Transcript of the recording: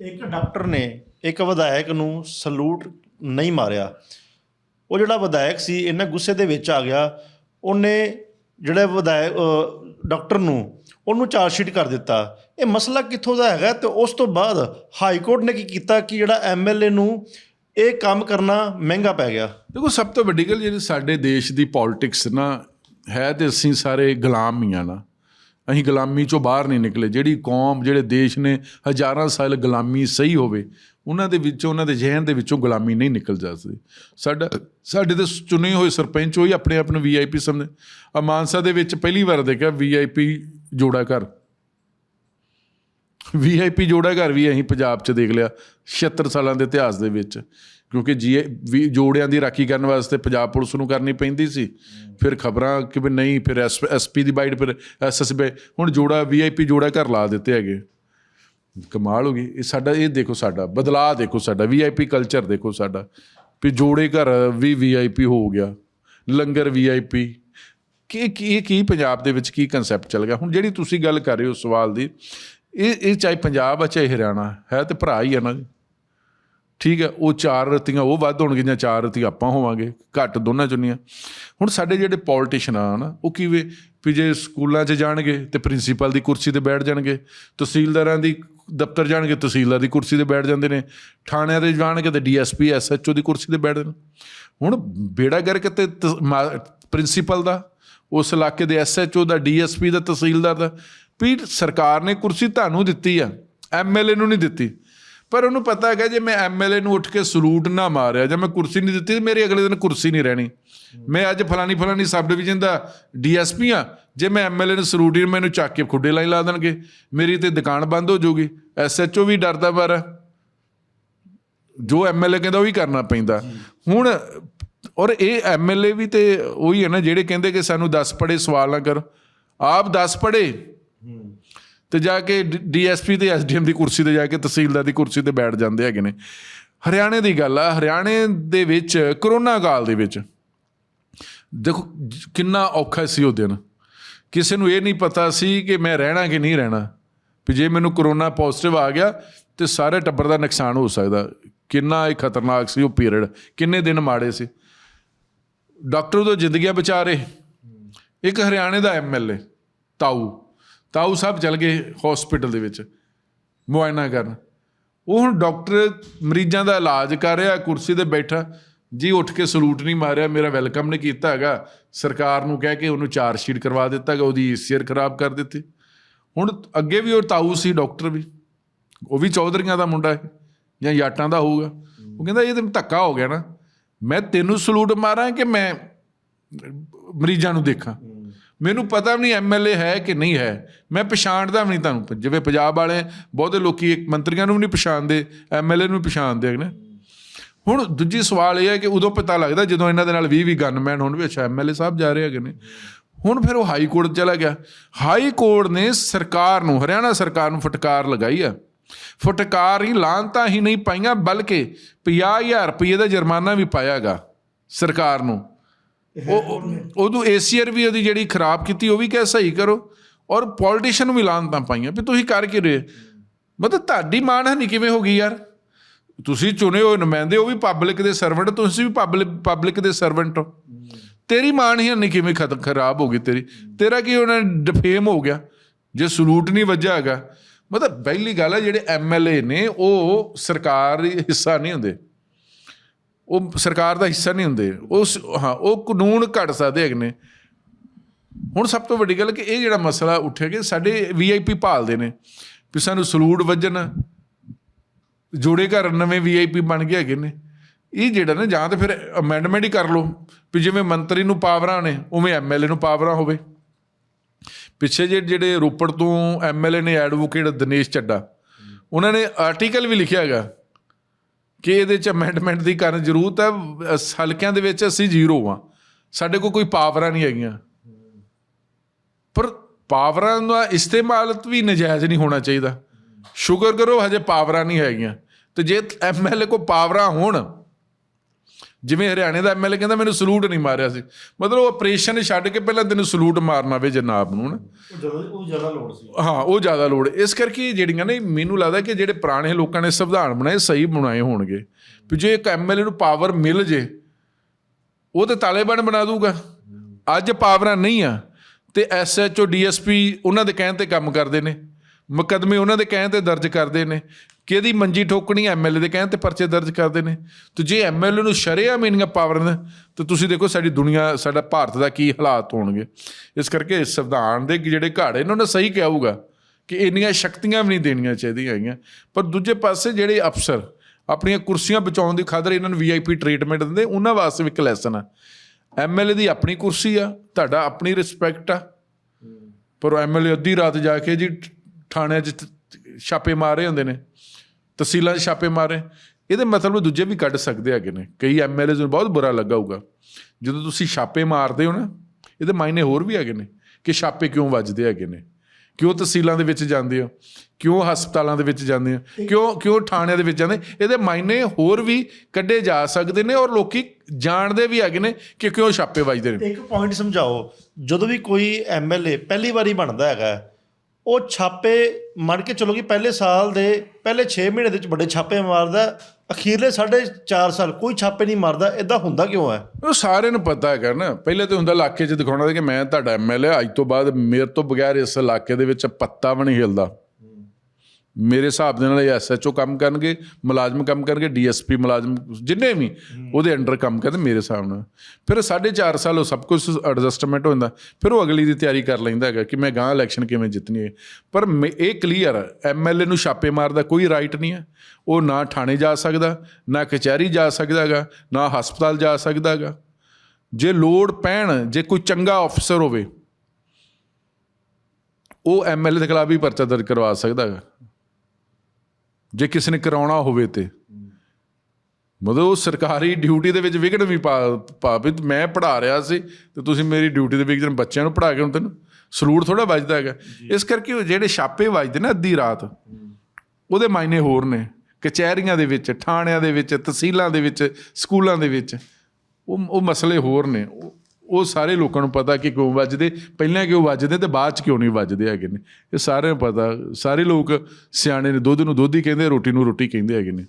ਇੱਕ ਡਾਕਟਰ ਨੇ ਇੱਕ ਵਿਧਾਇਕ ਨੂੰ ਸਲੂਟ ਨਹੀਂ ਮਾਰਿਆ। ਉਹ ਜਿਹੜਾ ਵਿਧਾਇਕ ਸੀ, ਇੰਨਾ ਗੁੱਸੇ ਦੇ ਵਿੱਚ ਆ ਗਿਆ। ਉਹਨੇ ਜਿਹੜੇ ਵਿਧਾਇਕ ਡਾਕਟਰ ਨੂੰ ਉਹਨੂੰ ਚਾਰਜ ਸ਼ੀਟ ਕਰ ਦਿੱਤਾ। ਇਹ ਮਸਲਾ ਕਿੱਥੋਂ ਦਾ ਹੈਗਾ ਤੇ ਉਸ ਤੋਂ ਬਾਅਦ ਹਾਈ ਕੋਰਟ ਨੇ ਕੀ ਕੀਤਾ ਕਿ ਜਿਹੜਾ ਐਮਐਲਏ ਨੂੰ ਇਹ ਕੰਮ ਕਰਨਾ ਮਹਿੰਗਾ ਪੈ ਗਿਆ। ਦੇਖੋ, ਸਭ ਤੋਂ ਵੱਡੀ ਗੱਲ ਜਿਹੜੀ ਸਾਡੇ ਦੇਸ਼ ਦੀ ਪੋਲਿਟਿਕਸ ਨਾ ਹੈ ਤੇ ਅਸੀਂ ਸਾਰੇ ਗੁਲਾਮ ਹੀ ਆ ਨਾ। ਅਸੀਂ ਗੁਲਾਮੀ ਚੋਂ ਬਾਹਰ ਨਹੀਂ ਨਿਕਲੇ। ਜਿਹੜੀ ਕੌਮ, ਜਿਹੜੇ ਦੇਸ਼ ਨੇ ਹਜ਼ਾਰਾਂ ਸਾਲ ਗੁਲਾਮੀ ਸਹੀ ਹੋਵੇ, ਉਹਨਾਂ ਦੇ ਵਿੱਚੋਂ, ਉਹਨਾਂ ਦੇ ਜ਼ਿਹਨ ਦੇ ਵਿੱਚੋਂ ਗੁਲਾਮੀ ਨਹੀਂ ਨਿਕਲ ਜਾ ਸਕਦੀ। ਸਾਡਾ, ਸਾਡੇ ਦੇ ਚੁਣੇ ਹੋਏ ਸਰਪੰਚ ਹੋਈ ਆਪਣੇ ਆਪ ਨੂੰ ਵੀਆਈਪੀ ਸਮਝਦੇ। ਆ ਮਾਨਸਾ ਦੇ ਵਿੱਚ ਪਹਿਲੀ ਵਾਰ ਦੇਖਿਆ ਵੀਆਈਪੀ ਜੋੜਾ ਘਰ। ਵੀਆਈਪੀ ਜੋੜਾ ਘਰ ਵੀ ਅਸੀਂ ਪੰਜਾਬ 'ਚ ਦੇਖ ਲਿਆ 76 ਸਾਲਾਂ ਦੇ ਇਤਿਹਾਸ ਦੇ ਵਿੱਚ। ਕਿਉਂਕਿ ਜੀ ਵੀ ਜੋੜਿਆਂ ਦੀ ਰਾਖੀ ਕਰਨ ਵਾਸਤੇ ਪੰਜਾਬ ਪੁਲਿਸ ਨੂੰ ਕਰਨੀ ਪੈਂਦੀ ਸੀ। ਫਿਰ ਖਬਰਾਂ ਕਿ ਵੀ ਨਹੀਂ, ਫਿਰ ਐਸਪੀ ਦੀ ਬਾਈਟ, ਫਿਰ ਐਸਐਸਬੀ ਹੁਣ ਜੋੜਾ ਵੀਆਈਪੀ ਜੋੜਾ ਘਰ ਲਾ ਦਿੱਤੇ ਹੈਗੇ। ਕਮਾਲ ਹੋ ਗਈ। ਇਹ ਸਾਡਾ, ਇਹ ਦੇਖੋ ਸਾਡਾ, ਬਦਲਾਅ ਦੇਖੋ ਸਾਡਾ ਵੀਆਈਪੀ ਕਲਚਰ ਦੇਖੋ ਸਾਡਾ। ਵੀ ਜੋੜੇ ਘਰ ਵੀ ਵੀਆਈਪੀ ਹੋ ਗਿਆ, ਲੰਗਰ ਵੀਆਈਪੀ ਕੀ ਕੀ ਕੀ ਪੰਜਾਬ ਦੇ ਵਿੱਚ ਕੀ ਕਨਸੈਪਟ ਚੱਲ ਗਿਆ? ਹੁਣ ਜਿਹੜੀ ਤੁਸੀਂ ਗੱਲ ਕਰ ਰਹੇ ਹੋ ਸਵਾਲ ਦੀ ਇਹ ਇਹ ਚਾਹੇ ਪੰਜਾਬ ਆ, ਚਾਹੇ ਹਰਿਆਣਾ, ਹੈ ਤੇ ਭਰਾ ਹੀ ਆ ਨਾ ਜੀ। ਠੀਕ ਹੈ, ਉਹ ਚਾਰ ਰਤੀਆਂ, ਉਹ ਵੱਧ ਹੋਣਗੀਆਂ ਚਾਰ ਰਤੀਆਂ ਆਪਾਂ ਹੋਵਾਂਗੇ, ਘੱਟ ਦੋਨਾਂ ਚੁੰਨੀਆਂ ਹੁਣ ਸਾਡੇ ਜਿਹੜੇ ਪੋਲੀਟੀਸ਼ੀਅਨ ਆ ਨਾ, ਉਹ ਕਿਵੇਂ ਵੀ ਜੇ ਸਕੂਲਾਂ 'ਚ ਜਾਣਗੇ ਤੇ ਪ੍ਰਿੰਸੀਪਲ ਦੀ ਕੁਰਸੀ ਤੇ ਬੈਠ ਜਾਣਗੇ, ਤਹਿਸੀਲਦਾਰਾਂ ਦੀ ਦਫ਼ਤਰ ਜਾਣਗੇ, ਤਹਿਸੀਲਦਾਰ ਦੀ ਕੁਰਸੀ ਤੇ ਬੈਠ ਜਾਂਦੇ ਨੇ, ਥਾਣਿਆਂ ਦੇ ਜਾਣਗੇ ਤੇ ਡੀਐਸਪੀ, ਐਸਐਚਓ ਦੀ ਕੁਰਸੀ ਤੇ ਬੈਠਦੇ ਨੇ। ਹੁਣ ਬੇੜਾ ਗਰਕ ਤੇ ਪ੍ਰਿੰਸੀਪਲ ਦਾ, ਉਸ ਇਲਾਕੇ ਦੇ ਐਸਐਚਓ ਦਾ, ਡੀਐਸਪੀ ਦਾ, ਤਹਿਸੀਲਦਾਰ ਦਾ ਵੀ ਸਰਕਾਰ ਨੇ ਕੁਰਸੀ ਤੁਹਾਨੂੰ ਦਿੱਤੀ ਆ ਐਮਐਲਏ ਨੂੰ ਨਹੀਂ ਦਿੱਤੀ। ਪਰ ਉਹਨੂੰ ਪਤਾ ਹੈਗਾ, ਜੇ ਮੈਂ ਐਮਐਲਏ ਨੂੰ ਉੱਠ ਕੇ ਸਲੂਟ ਨਾ ਮਾਰਿਆ, ਜਾਂ ਮੈਂ ਕੁਰਸੀ ਨਹੀਂ ਦਿੱਤੀ, ਤੇ ਮੇਰੀ ਅਗਲੇ ਦਿਨ ਕੁਰਸੀ ਨਹੀਂ ਰਹਿਣੀ। ਮੈਂ ਅੱਜ ਫਲਾਨੀ ਫਲਾਨੀ ਸਬ ਡਿਵੀਜ਼ਨ ਦਾ ਡੀਐਸਪੀ ਆ, ਜੇ ਮੈਂ ਐਮਐਲਏ ਨੂੰ ਸਲੂਟ ਹੀ ਮੈਨੂੰ ਚੱਕ ਕੇ ਖੁੱਡੇ ਲਾਈ ਲਾ ਦੇਣਗੇ। ਮੇਰੀ ਤੇ ਦੁਕਾਨ ਬੰਦ ਹੋ ਜਾਊਗੀ। ਐਸਐਚਓ ਵੀ ਡਰਦਾ ਪਰ ਜੋ ਐਮਐਲਏ ਕਹਿੰਦਾ, ਉਹ ਹੀ ਕਰਨਾ ਪੈਂਦਾ। ਹੁਣ, ਔਰ ਇਹ ਐਮਐਲਏ ਵੀ ਤੇ ਉਹੀ ਹੈ ਨਾ, ਜਿਹੜੇ ਕਹਿੰਦੇ ਕਿ ਸਾਨੂੰ 10 ਪੜੇ ਸਵਾਲ ਨਾ ਕਰੋ। ਆਪ 10 ਪੜੇ ਤੇ ਜਾ ਕੇ ਡੀਐਸਪੀ ਤੇ ਐਸਡੀਐਮ ਦੀ ਕੁਰਸੀ ਤੇ ਜਾ ਕੇ ਤਹਿਸੀਲਦਾਰ ਦੀ ਕੁਰਸੀ ਤੇ ਬੈਠ ਜਾਂਦੇ ਹੈਗੇ ਨੇ। ਹਰਿਆਣੇ ਦੀ ਗੱਲ ਆ, ਹਰਿਆਣੇ ਦੇ ਵਿੱਚ, ਕਰੋਨਾ ਕਾਲ ਦੇ ਵਿੱਚ, ਦੇਖੋ ਕਿੰਨਾ ਔਖਾ ਸੀ ਉਹ ਦਿਨ। ਕਿਸੇ ਨੂੰ ਇਹ ਨਹੀਂ ਪਤਾ ਸੀ ਕਿ ਮੈਂ ਰਹਿਣਾ ਕਿ ਨਹੀਂ ਰਹਿਣਾ, ਵੀ ਜੇ ਮੈਨੂੰ ਕਰੋਨਾ ਪੋਜ਼ਿਟਿਵ ਆ ਗਿਆ, ਤੇ ਸਾਰੇ ਟੱਬਰ ਦਾ ਨੁਕਸਾਨ ਹੋ ਸਕਦਾ। ਕਿੰਨਾ ਇਹ ਖਤਰਨਾਕ ਸੀ ਉਹ ਪੀਰੀਅਡ ਕਿੰਨੇ ਦਿਨ ਮਾੜੇ ਸੀ। ਡਾਕਟਰ ਤੋਂ ਜ਼ਿੰਦਗੀਆਂ ਬਚਾ ਰਹੇ। ਇੱਕ ਹਰਿਆਣੇ ਦਾ ਐਮਐਲਏ ਤਾਊ। ਤਾਊ ਸਾਹਿਬ ਚਲ ਗਏ ਹਸਪੀਟਲ ਦੇ ਵਿੱਚ, ਮੁਆਇਨਾ ਕਰਨ। ਉਹ ਹੁਣ ਡਾਕਟਰ ਮਰੀਜ਼ਾਂ ਦਾ ਇਲਾਜ ਕਰ ਰਿਹਾ, ਕੁਰਸੀ ਤੇ ਬੈਠਾ। ਜੀ, ਉੱਠ ਕੇ ਸਲੂਟ ਨਹੀਂ ਮਾਰਿਆ, ਮੇਰਾ ਵੈਲਕਮ ਨਹੀਂ ਕੀਤਾ ਹੈਗਾ। ਸਰਕਾਰ ਨੂੰ ਕਹਿ ਕੇ ਉਹਨੂੰ ਚਾਰਜ ਸ਼ੀਟ ਕਰਵਾ ਦਿੱਤਾ ਹੈਗਾ, ਉਹਦੀ ਸਿਰ ਖਰਾਬ ਕਰ ਦਿੱਤੀ। ਹੁਣ ਅੱਗੇ ਵੀ ਉਹ ਤਾਊ ਸੀ ਡਾਕਟਰ ਵੀ। ਉਹ ਵੀ ਚੌਧਰੀਆਂ ਦਾ ਮੁੰਡਾ ਹੈ, ਜਾਂ ਯਾਟਾਂ ਦਾ ਹੋਊਗਾ। ਉਹ ਕਹਿੰਦਾ, ਇਹ ਤਾਂ ਧੱਕਾ ਹੋ ਗਿਆ ਨਾ। ਮੈਂ ਤੈਨੂੰ ਸਲੂਟ ਮਾਰਾਂ ਕਿ ਮੈਂ ਮਰੀਜ਼ਾਂ ਨੂੰ ਦੇਖਾਂ? ਮੈਨੂੰ ਪਤਾ ਵੀ ਨਹੀਂ ਐਮਐਲਏ ਹੈ ਕਿ ਨਹੀਂ ਹੈ। ਮੈਂ ਪਛਾਣਦਾ ਵੀ ਨਹੀਂ ਤੁਹਾਨੂੰ। ਜਿਵੇਂ ਪੰਜਾਬ ਵਾਲੇ ਬਹੁਤੇ ਲੋਕੀ ਇੱਕ ਮੰਤਰੀਆਂ ਨੂੰ ਵੀ ਨਹੀਂ ਪਛਾਣਦੇ ਐਮਐਲਏ ਨੂੰ ਵੀ ਪਛਾਣਦੇ ਨੇ। ਹੁਣ ਦੂਜੀ ਸਵਾਲ ਇਹ ਹੈ ਕਿ ਉਦੋਂ ਪਤਾ ਲੱਗਦਾ ਜਦੋਂ ਇਹਨਾਂ ਦੇ ਨਾਲ 20 20 ਗਨਮੈਨ ਹੋਣ ਵੀ ਅੱਛਾ ਐਮਐਲਏ ਸਾਹਿਬ ਜਾ ਰਹੇ ਹੈਗੇ ਨੇ। ਹੁਣ ਫਿਰ ਉਹ ਹਾਈ ਕੋਰਟ ਚਲਾ ਗਿਆ। ਹਾਈ ਕੋਰਟ ਨੇ ਸਰਕਾਰ ਨੂੰ, ਹਰਿਆਣਾ ਸਰਕਾਰ ਨੂੰ ਫਟਕਾਰ ਲਗਾਈ ਆ। ਫਟਕਾਰ ਹੀ ਲਾਂਤਾਂ ਹੀ ਨਹੀਂ ਪਾਈਆਂ, ਬਲਕਿ 50000 ਰੁਪਏ ਦਾ ਜੁਰਮਾਨਾ ਵੀ ਪਾਇਆਗਾ ਸਰਕਾਰ ਨੂੰ। ਉਹ ਉਹ- ਉਦੋਂ ਏਸੀਆਰ ਵੀ ਉਹਦੀ ਜਿਹੜੀ ਖਰਾਬ ਕੀਤੀ, ਉਹ ਵੀ ਕਹਿ ਸਹੀ ਕਰੋ। ਔਰ ਪੋਲੀਟੀਸ਼ੀਅਨ ਵੀ ਲਾਂਤਾਂ ਪਾਈਆਂ ਵੀ ਤੁਸੀਂ ਕਰ ਕੀ ਰਹੇ ਮਤਲਬ ਤੁਹਾਡੀ ਮਾਣ ਹੈ ਕਿਵੇਂ ਹੋ ਗਈ ਯਾਰ? ਤੁਸੀਂ ਚੁਣੇ ਹੋਏ ਨੁਮਾਇੰਦੇ, ਉਹ ਵੀ ਪਬਲਿਕ ਦੇ ਸਰਵੈਂਟ ਤੁਸੀਂ ਵੀ ਪਬਲਿਕ ਪਬਲਿਕ ਦੇ ਸਰਵੈਂਟ ਹੋ। ਤੇਰੀ ਮਾਣ ਹੀ ਨਹੀਂ ਕਿਵੇਂ ਖਤ ਖਰਾਬ ਹੋ ਗਈ ਤੇਰੀ? ਤੇਰਾ ਕੀ ਉਹਨਾਂ ਡਿਫੇਮ ਹੋ ਗਿਆ? ਜੇ ਸਲੂਟ ਨਹੀਂ ਵੱਜਾ ਹੈਗਾ। ਮਤਲਬ ਪਹਿਲੀ ਗੱਲ ਹੈ, ਜਿਹੜੇ ਐਮਐਲਏ ਨੇ, ਉਹ ਸਰਕਾਰ ਹਿੱਸਾ ਨਹੀਂ ਹੁੰਦੇ। ਉਹ ਸਰਕਾਰ ਦਾ ਹਿੱਸਾ ਨਹੀਂ ਹੁੰਦੇ। ਉਸ ਹਾਂ, ਉਹ ਕਾਨੂੰਨ ਘੜ ਸਕਦੇ ਹੈਗੇ ਨੇ। ਹੁਣ ਸਭ ਤੋਂ ਵੱਡੀ ਗੱਲ ਕਿ ਇਹ ਜਿਹੜਾ ਮਸਲਾ ਉੱਠਿਆ ਕਿ ਸਾਡੇ ਵੀਆਈਪੀ ਭਾਲਦੇ ਨੇ। ਵੀ ਸਾਨੂੰ ਸਲੂਟ ਵੱਜਣ, ਜੋੜੇ ਘਰ ਨਵੇਂ ਵੀਆਈਪੀ ਬਣ ਗਏ ਹੈਗੇ ਨੇ। ਇਹ ਜਿਹੜਾ ਨਾ, ਜਾਂ ਤਾਂ ਫਿਰ ਅਮੈਂਡਮੈਂਟ ਹੀ ਕਰ ਲਓ। ਵੀ ਜਿਵੇਂ ਮੰਤਰੀ ਨੂੰ ਪਾਵਰਾਂ ਨੇ, ਉਵੇਂ ਐਮਐਲਏ ਨੂੰ ਪਾਵਰਾਂ ਹੋਵੇ। ਪਿੱਛੇ ਜੇ ਜਿਹੜੇ ਰੋਪੜ ਤੋਂ ਐਮਐਲਏ ਨੇ ਐਡਵੋਕੇਟ ਦਿਨੇਸ਼ ਚੱਡਾ, ਉਹਨਾਂ ਨੇ ਆਰਟੀਕਲ ਵੀ ਲਿਖਿਆ ਹੈਗਾ। ਕਿ ਇਹਦੇ ਚ ਅਮੈਂਡਮੈਂਟ ਦੀ ਕਰਨ ਜ਼ਰੂਰਤ ਹੈ? ਹਲਕਿਆਂ ਦੇ ਵਿੱਚ ਅਸੀਂ ਜ਼ੀਰੋ ਆ ਸਾਡੇ ਕੋਲ ਕੋਈ ਪਾਵਰਾਂ ਨਹੀਂ ਹੈਗੀਆਂ। ਪਰ ਪਾਵਰਾਂ ਦਾ ਇਸਤੇਮਾਲ ਵੀ ਨਜਾਇਜ਼ ਨਹੀਂ ਹੋਣਾ ਚਾਹੀਦਾ। ਸ਼ੁਕਰ ਕਰੋ ਹਜੇ ਪਾਵਰਾਂ ਨਹੀਂ ਹੈਗੀਆਂ। ਤੇ ਜੇ ਐਮਐਲਏ ਕੋ ਪਾਵਰਾਂ ਹੋਣ ਜਿਵੇਂ ਹਰਿਆਣੇ ਦਾ ਐਮਐਲਏ ਕਹਿੰਦਾ ਮੈਨੂੰ ਸਲੂਟ ਨਹੀਂ ਮਾਰਿਆ ਸੀ। ਮਤਲਬ ਆਪਰੇਸ਼ਨ ਛੱਡ ਕੇ ਪਹਿਲਾਂ ਤੈਨੂੰ ਸਲੂਟ ਮਾਰਨਾ ਵੇ ਜਨਾਬ ਨੂੰ ਨਾ ਉਹ ਜ਼ਿਆਦਾ ਉਹ ਲੋੜ ਸੀ। ਹਾਂ ਉਹ ਜ਼ਿਆਦਾ ਲੋੜ। ਇਸ ਕਰਕੇ ਜਿਹੜੀਆਂ ਨੇ ਮੈਨੂੰ ਲੱਗਦਾ ਕਿ ਜਿਹੜੇ ਪੁਰਾਣੇ ਲੋਕਾਂ ਨੇ ਸੰਵਿਧਾਨ ਬਣਾਏ ਸਹੀ ਬਣਾਏ ਹੋਣਗੇ। ਵੀ ਜੇ ਇੱਕ ਐਮਐਲਏ ਨੂੰ ਪਾਵਰ ਮਿਲ ਜੇ ਉਹ ਤੇ ਤਾਲਿਬਾਨ ਬਣਾ ਦੂਗਾ। ਅੱਜ ਪਾਵਰਾਂ ਨਹੀਂ ਆ ਤੇ ਐਸਐਚਓ ਡੀਐਸਪੀ ਉਹਨਾਂ ਦੇ ਕਹਿਣ ਤੇ ਕੰਮ ਕਰਦੇ ਨੇ। ਮੁਕੱਦਮੇ ਉਹਨਾਂ ਦੇ ਕਹਿਣ ਤੇ ਦਰਜ ਕਰਦੇ ਨੇ ਕਿਹਦੀ ਮੰਜੀ ਠੋਕਣੀ ਐਮਐਲਏ ਦੇ ਕਹਿਣ ਤੇ ਪਰਚੇ ਦਰਜ ਕਰਦੇ ਨੇ। ਤੇ ਜੇ ਐਮਐਲਏ ਨੂੰ ਸ਼ਰੇਆਮ ਇੰਨੀਆਂ ਪਾਵਰ ਨੇ, ਤੇ ਤੁਸੀਂ ਦੇਖੋ ਸਾਡੀ ਦੁਨੀਆ, ਸਾਡਾ ਭਾਰਤ ਦਾ ਕੀ ਹਾਲਾਤ ਹੋਣਗੇ। ਇਸ ਕਰਕੇ ਸੰਵਿਧਾਨ ਦੇ ਜਿਹੜੇ ਘਾੜੇ ਨੇ, ਉਹਨਾਂ ਸਹੀ ਕਿਹਾ ਹੋਊਗਾ ਕਿ ਇੰਨੀਆਂ ਸ਼ਕਤੀਆਂ ਵੀ ਨਹੀਂ ਦੇਣੀਆਂ ਚਾਹੀਦੀਆਂ ਹੈਗੀਆਂ। ਪਰ ਦੂਜੇ ਪਾਸੇ ਜਿਹੜੇ ਅਫਸਰ ਆਪਣੀਆਂ ਕੁਰਸੀਆਂ ਬਚਾਉਣ ਦੀ ਖਾਤਰ ਇਹਨਾਂ ਨੂੰ ਵੀਆਈਪੀ ਟ੍ਰੀਟਮੈਂਟ ਦਿੰਦੇ, ਉਹਨਾਂ ਵਾਸਤੇ ਵੀ ਇੱਕ ਲੈਸਨ ਆ। ਐਮਐਲਏ ਦੀ ਆਪਣੀ ਕੁਰਸੀ ਆ, ਤੁਹਾਡਾ ਆਪਣੀ ਰਿਸਪੈਕਟ ਆ। ਪਰ ਐਮਐਲਏ ਅੱਧੀ ਰਾਤ ਜਾ ਕੇ ਜੀ ਥਾਣਿਆਂ 'ਚ ਛਾਪੇ ਮਾਰੇ ਹੁੰਦੇ ਨੇ ਤਹਿਸੀਲਾਂ 'ਚ ਛਾਪੇ ਮਾਰੇ ਇਹਦੇ ਮਤਲਬ ਦੂਜੇ ਵੀ ਕੱਢ ਸਕਦੇ ਹੈਗੇ ਨੇ। ਕਈ ਐਮਐਲਏਜ਼ ਨੂੰ ਬਹੁਤ ਬੁਰਾ ਲੱਗਾ ਹੋਊਗਾ। ਜਦੋਂ ਤੁਸੀਂ ਛਾਪੇ ਮਾਰਦੇ ਹੋ ਨਾ ਇਹਦੇ ਮਾਇਨੇ ਹੋਰ ਵੀ ਹੈਗੇ ਨੇ ਕਿ ਛਾਪੇ ਕਿਉਂ ਵੱਜਦੇ ਹੈਗੇ ਨੇ। ਕਿਉਂ ਤਹਿਸੀਲਾਂ ਦੇ ਵਿੱਚ ਜਾਂਦੇ ਹੋ? ਕਿਉਂ ਹਸਪਤਾਲਾਂ ਦੇ ਵਿੱਚ ਜਾਂਦੇ ਹੋ? ਕਿਉਂ ਕਿਉਂ ਥਾਣਿਆਂ ਦੇ ਵਿੱਚ ਜਾਂਦੇ? ਇਹਦੇ ਮਾਇਨੇ ਹੋਰ ਵੀ ਕੱਢੇ ਜਾ ਸਕਦੇ ਨੇ ਔਰ ਲੋਕੀ ਜਾਣਦੇ ਵੀ ਹੈਗੇ ਨੇ ਕਿ ਕਿਉਂ ਛਾਪੇ ਵੱਜਦੇ ਨੇ। ਇੱਕ ਪੁਆਇੰਟ ਸਮਝਾਓ ਜਦੋਂ ਵੀ ਕੋਈ ਐਮਐਲਏ ਪਹਿਲੀ ਵਾਰੀ ਬਣਦਾ ਹੈਗਾ ਉਹ ਛਾਪੇ ਮੰਨ ਕੇ ਚਲੋ ਕਿ ਪਹਿਲੇ ਸਾਲ ਦੇ, ਪਹਿਲੇ 6 ਮਹੀਨੇ ਦੇ ਵਿੱਚ ਵੱਡੇ ਛਾਪੇ ਮਾਰਦਾ। ਅਖੀਰਲੇ 4.5 ਸਾਲ ਕੋਈ ਛਾਪੇ ਨਹੀਂ ਮਾਰਦਾ ਇਦਾਂ ਹੁੰਦਾ ਕਿਉਂ ਹੈ? ਉਹ ਸਾਰਿਆਂ ਨੂੰ ਪਤਾ ਹੈਗਾ ਨਾ। ਪਹਿਲੇ ਤੇ ਹੁੰਦਾ ਇਲਾਕੇ 'ਚ ਦਿਖਾਉਣਾ ਕਿ ਮੈਂ ਤੁਹਾਡਾ ਐਮਐਲਏ ਅੱਜ ਤੋਂ ਬਾਅਦ ਮੇਰੇ ਤੋਂ ਬਗੈਰ ਇਸ ਇਲਾਕੇ ਦੇ ਵਿੱਚ ਪੱਤਾ ਵੀ ਨਹੀਂ ਹਿਲਦਾ। ਮੇਰੇ ਹਿਸਾਬ ਦੇ ਨਾਲ ਇਹ ਐਸਐਚਓ ਕੰਮ ਕਰਨਗੇ, ਮੁਲਾਜ਼ਮ ਕੰਮ ਕਰਨਗੇ ਡੀਐਸਪੀ ਮੁਲਾਜ਼ਮ, ਜਿੰਨੇ ਵੀ, ਉਹਦੇ ਅੰਡਰ ਕੰਮ ਕਰਦੇ ਮੇਰੇ ਹਿਸਾਬ ਨਾਲ। ਫਿਰ 4.5 ਸਾਲ ਉਹ ਸਭ ਕੁਝ ਐਡਜਸਟਮੈਂਟ ਹੁੰਦਾ ਫਿਰ ਉਹ ਅਗਲੀ ਦੀ ਤਿਆਰੀ ਕਰ ਲੈਂਦਾ ਹੈਗਾ ਕਿ ਮੈਂ ਗਾਂ ਇਲੈਕਸ਼ਨ ਕਿਵੇਂ ਜਿੱਤਣੀ ਹੈ। ਪਰ ਮੈਂ- ਇਹ ਕਲੀਅਰ ਐਮਐਲਏ ਨੂੰ ਛਾਪੇ ਮਾਰਦਾ ਕੋਈ ਰਾਈਟ ਨਹੀਂ ਹੈ ਉਹ ਨਾ ਥਾਣੇ ਜਾ ਸਕਦਾ, ਨਾ ਕਚਹਿਰੀ ਜਾ ਸਕਦਾ ਹੈਗਾ, ਨਾ ਹਸਪਤਾਲ ਜਾ ਸਕਦਾ ਹੈਗਾ। ਜੇ ਲੋੜ ਪੈਣ, ਜੇ ਕੋਈ ਚੰਗਾ ਅਫਸਰ ਹੋਵੇ, ਉਹ ਐਮਐਲਏ ਦੇ ਖਿਲਾਫ ਵੀ ਪਰਚਾ ਦਰਜ ਕਰਵਾ ਸਕਦਾ ਹੈਗਾ। ਜੇ ਕਿਸੇ ਨੇ ਕਰਾਉਣਾ ਹੋਵੇ ਤੇ। ਮਤਲਬ ਉਹ ਸਰਕਾਰੀ ਡਿਊਟੀ ਦੇ ਵਿੱਚ ਵਿਘਨ ਵੀ ਪਾ ਪਾ ਵੀ ਮੈਂ ਪੜਾ ਰਿਹਾ ਸੀ ਤੇ ਤੁਸੀਂ ਮੇਰੀ ਡਿਊਟੀ ਦੇ ਵਿਘਨ ਬੱਚਿਆਂ ਨੂੰ ਪੜਾ ਕੇ ਹੁਣ ਤੈਨੂੰ ਸਲੂਟ ਥੋੜਾ ਵੱਜਦਾ ਹੈਗਾ। ਇਸ ਕਰਕੇ ਉਹ ਜਿਹੜੇ ਛਾਪੇ ਵੱਜਦੇ ਨਾ ਅੱਧੀ ਰਾਤ ਉਹਦੇ ਮਾਇਨੇ ਹੋਰ ਨੇ। ਕਚਹਿਰੀਆਂ ਦੇ ਵਿੱਚ ਥਾਣਿਆਂ ਦੇ ਵਿੱਚ ਤਹਿਸੀਲਾਂ ਦੇ ਵਿੱਚ ਸਕੂਲਾਂ ਦੇ ਵਿੱਚ ਉਹ ਉਹ ਮਸਲੇ ਹੋਰ ਨੇ। ਉਹ ਸਾਰੇ ਲੋਕਾਂ ਨੂੰ ਪਤਾ ਕਿ ਕਿਉਂ ਵੱਜਦੇ? ਪਹਿਲਾਂ ਕਿਉਂ ਵੱਜਦੇ ਤੇ ਬਾਅਦ ਚ ਕਿਉਂ ਨਹੀਂ ਵੱਜਦੇ ਹੈਗੇ ਨੇ? ਇਹ ਸਾਰਿਆਂ ਨੂੰ ਪਤਾ। ਸਾਰੇ ਲੋਕ ਸਿਆਣੇ ਨੇ, ਦੁੱਧ ਨੂੰ ਦੁੱਧ ਹੀ ਕਹਿੰਦੇ ਰੋਟੀ ਨੂੰ ਰੋਟੀ ਕਹਿੰਦੇ ਹੈਗੇ ਨੇ।